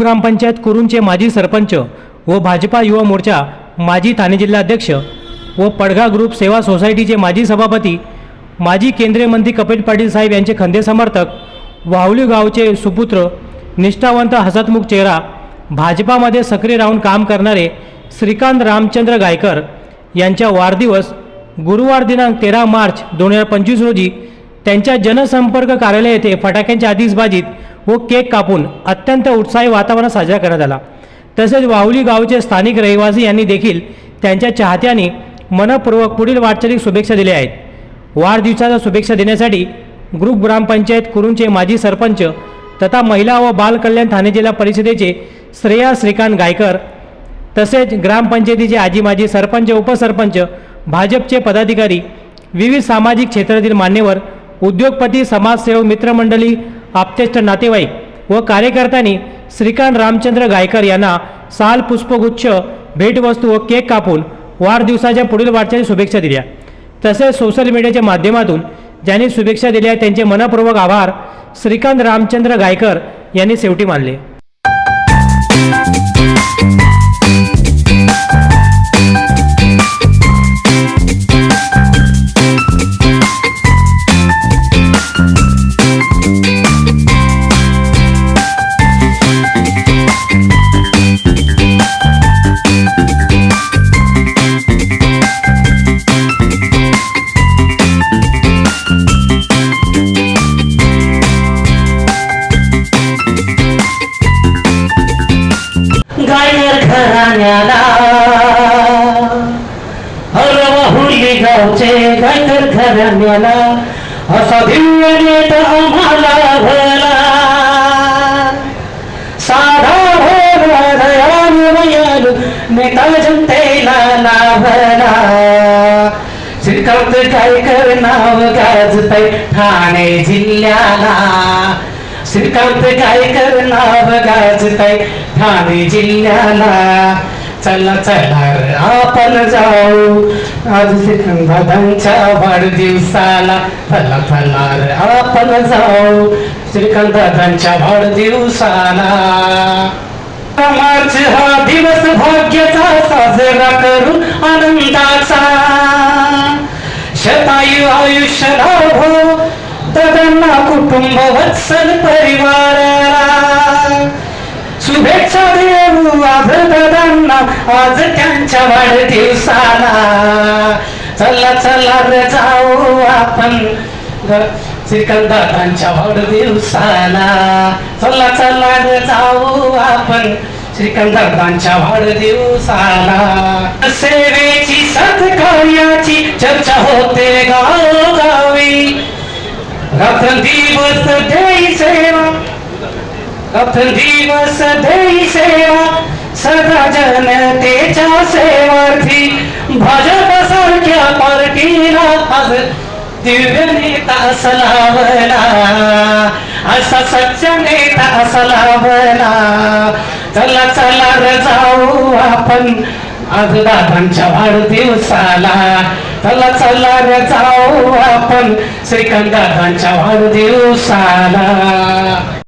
ग्रामपंचायत कुरूंचे माजी सरपंच व भाजपा युवा मोर्चा माजी ठाणे जिल्हाध्यक्ष व पडघा ग्रुप सेवा सोसायटीचे माजी सभापती माजी केंद्रीय मंत्री कपिल पाटील साहेब यांचे खंदे समर्थक वाहुली गावचे सुपुत्र निष्ठावंत हसतमुख चेहरा भाजपामध्ये सक्रिय राहून काम करणारे श्रीकांत रामचंद्र गायकर यांच्या वाढदिवस गुरुवार दिनांक तेरा मार्च दोन हजार पंचवीस रोजी त्यांच्या जनसंपर्क कार्यालय येथे फटाक्यांच्या आतिषबाजीत व केक कापून अत्यंत उत्साही वातावरण साजरा करण्यात आला. तसेच वाहुली गावचे स्थानिक रहिवासी यांनी देखील त्यांच्या चाहत्यांनी मनपूर्वक पुढील वाटचालीक शुभेच्छा दिल्या आहेत. वाढदिवसाच्या शुभेच्छा देण्यासाठी ग्रुप ग्रामपंचायत कुरूंचे माजी सरपंच तथा महिला व बालकल्याण ठाणे जिल्हा परिषदेचे श्रेया श्रीकांत गायकर तसेच ग्रामपंचायतीचे आजी माजी सरपंच उपसरपंच भाजपचे पदाधिकारी विविध सामाजिक क्षेत्रातील मान्यवर उद्योगपती समाजसेवक मित्रमंडळी आप्तेष्ट नातेवाईक व कार्यकर्त्यांनी श्रीकांत रामचंद्र गायकर यांना साल पुष्पगुच्छ भेटवस्तू व केक कापून वाढदिवसाच्या पुढील वाटचाली शुभेच्छा दिल्या. तसेच सोशल मीडियाच्या माध्यमातून ज्यांनी शुभेच्छा दिल्या त्यांचे मनपूर्वक आभार श्रीकांत रामचंद्र गायकर यांनी शेवटी मानले. गावचे गायकर असा दिव्य नेत आम्हाला भला साधा भोला दयाळू मयालू नेता जनतेला लाभला. श्रीकांत गायकर नाव गाजतय ठाणे जिल्ह्याला. श्रीकांत गायकर नाव गाजतय ठाणे जिल्ह्याला. चला चला रे आपण जाऊ. आज श्रीकांत वाढदिवसाला चला चला रे आपण जाऊ. श्रीकांतांच्या वाढदिवसाला मार्च हा दिवस भाग्याचा साजरा करू आनंदाचा. शतायु आयुष्य लाभो. तदांना कुटुंब वत्सल परिवाराला शुभेच्छा देऊ आज दादांना आज त्यांच्या वाढदिवसाला चला चला रे जाऊ आपण. श्रीकांतांच्या वाढदिवसाला चला चला रे जाऊ आपण. श्रीकांतांच्या वाढदिवसाला सेवेची सत्कार्याची चर्चा होते गावोगावी. रात्र दिवस देई दिवस देई सेवा सदा जनतेच्या सेवार्थी। भाजप सारख्या पार्टीला आज दिव्य नेता सलावला। असा सच्चा नेता सलावला। चला चला र जाऊ आपण। आज दादांच्या वाढदिवसाला। चला चला र जाऊ आपण। श्रीकांत दादांच्या वाढदिवसाला।